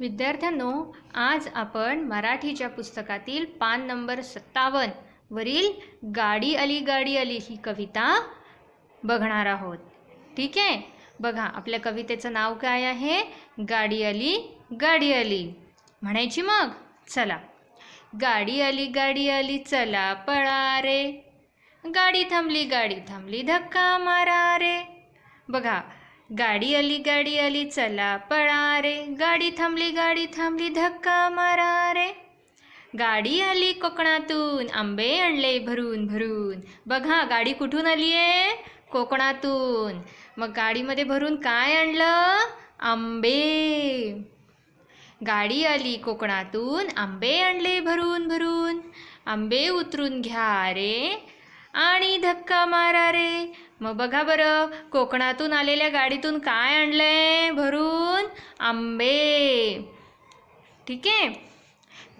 विद्यार्थ्यांनो आज आपण मराठीच्या पुस्तकातील पान नंबर सत्तावन्न वरील गाडी अली गाडी आली ही कविता बघणार आहोत. ठीक आहे? बघा आपल्या कवितेचं नाव काय आहे? गाडी आली गाडी आली म्हणायची मग? चला. गाडी आली गाडी आली चला पळा रे. गाडी थांबली गाडी थांबली धक्का मारा रे. बघा गाडी आली गाडी आली चला पळा रे. गाडी थांबली गाडी थांबली धक्का मारा रे. गाडी आली कोकणातून आंबे आणले भरून भरून. बघा गाडी कुठून आली आहे? कोकणातून. मग गाडीमध्ये भरून काय आणलं? आंबे. गाडी आली कोकणातून आंबे आणले भरून भरून. आंबे उतरून घ्या रे. आणि धक्का मारा रे. मग बघा बरं कोकणातून आलेल्या गाडीतून काय आणलंय? भरून आंबे. ठीक? आहे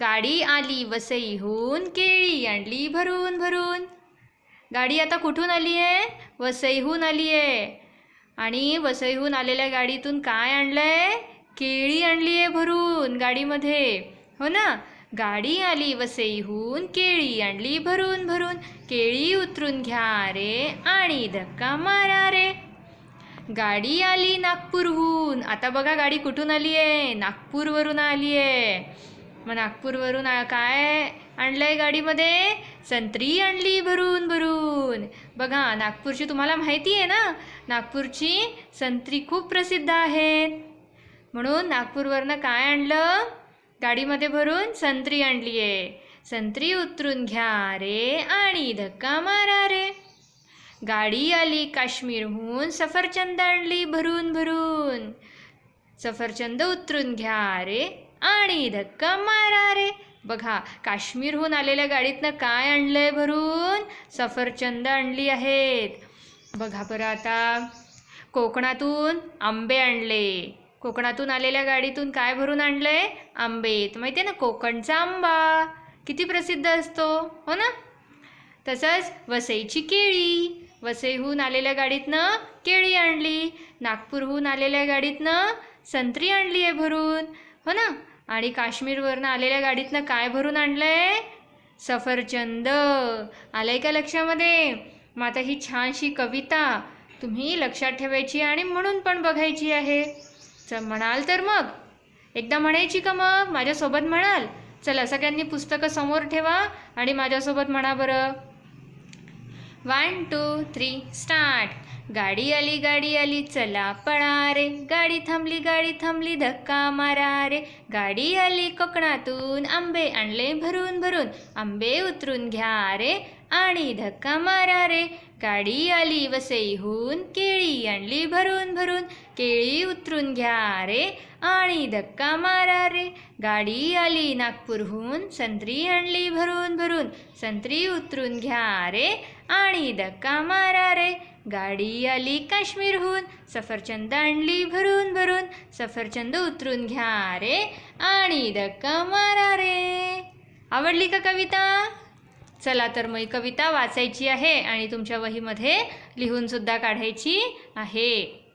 गाडी आली वसईहून केळी आणली भरून भरून. गाडी आता कुठून आली आहे वसईहून आली आहे आणि वसईहून आलेल्या गाडीतून काय आणलंय? केळी आणली आहे भरून गाडीमध्ये. हो ना? गाडी आली वसईहून केळी आणली भरून भरून केळी उतरून घ्या रे आणि धक्का मारा रे. गाडी आली नागपूरहून. आता बघा गाडी कुठून आली आहे नागपूरवरून आली आहे मग नागपूरवरून काय आणलं आहे गाडीमध्ये? संत्री आणली भरून भरून. बघा नागपूरची तुम्हाला माहिती आहे ना? नागपूरची संत्री खूप प्रसिद्ध आहेत. म्हणून नागपूरवरनं काय आणलं? गाडीमध्ये भरून संत्री आणली आहे. संत्री उतरून घ्या रे आणि धक्का मारा रे. गाडी आली काश्मीरहून सफरचंद आणली भरून भरून. सफरचंद उतरून घ्या रे आणि धक्का मारा रे. बघा काश्मीरहून आलेल्या गाडीतनं काय आणलंय भरून? सफरचंद आणली आहेत. बघा बरं आता. कोकणातून आंबे आणले. कोकणातून आलेल्या गाडीतून काय भरून आणलंय? आंबे माहिती आहे ना कोकणचा आंबा. किती प्रसिद्ध असतो हो ना? तसंच वसईची केळी. वसईहून आलेल्या गाडीतनं केळी आणली. नागपूरहून आलेल्या गाडीतनं संत्री आणली आहे भरून हो ना? आणि काश्मीरवरनं आलेल्या गाडीतनं काय भरून आणलं आहे सफरचंद. आलं आहे का लक्षामध्ये? मग आता ही छानशी कविता तुम्ही लक्षात ठेवायची आणि म्हणून पण बघायची आहे. च म्हणाल तर मग. एकदा म्हणायची का मग? माझ्यासोबत म्हणाल. चला सगळ्यांनी पुस्तकं समोर ठेवा आणि माझ्यासोबत म्हणा बरं. वन टू थ्री स्टार्ट गाडी आली गाडी आली चला पळा रे. गाडी थांबली गाडी थांबली धक्का मारा रे. गाडी आली कोकणातून आंबे आणले भरून भरून. आंबे उतरून घ्या रे. आणि धक्का मारा रे गाडी आली वसईहून केळी आणली भरून भरून. केळी उतरून घ्या रे आणि धक्का मारा रे गाडी आली नागपूरहून संत्री आणली भरून भरून. संत्री उतरून घ्या रे आणि धक्का मारा रे गाडी आली काश्मीरहून सफरचंद आणली भरून भरून. सफरचंद उतरून घ्या रे आणि धक्का मारा रे आवडली का कविता? चला तर मग कविता वाचायची आहे आणि तुमच्या वहीमध्ये लिहूनसुद्धा काढायची आहे.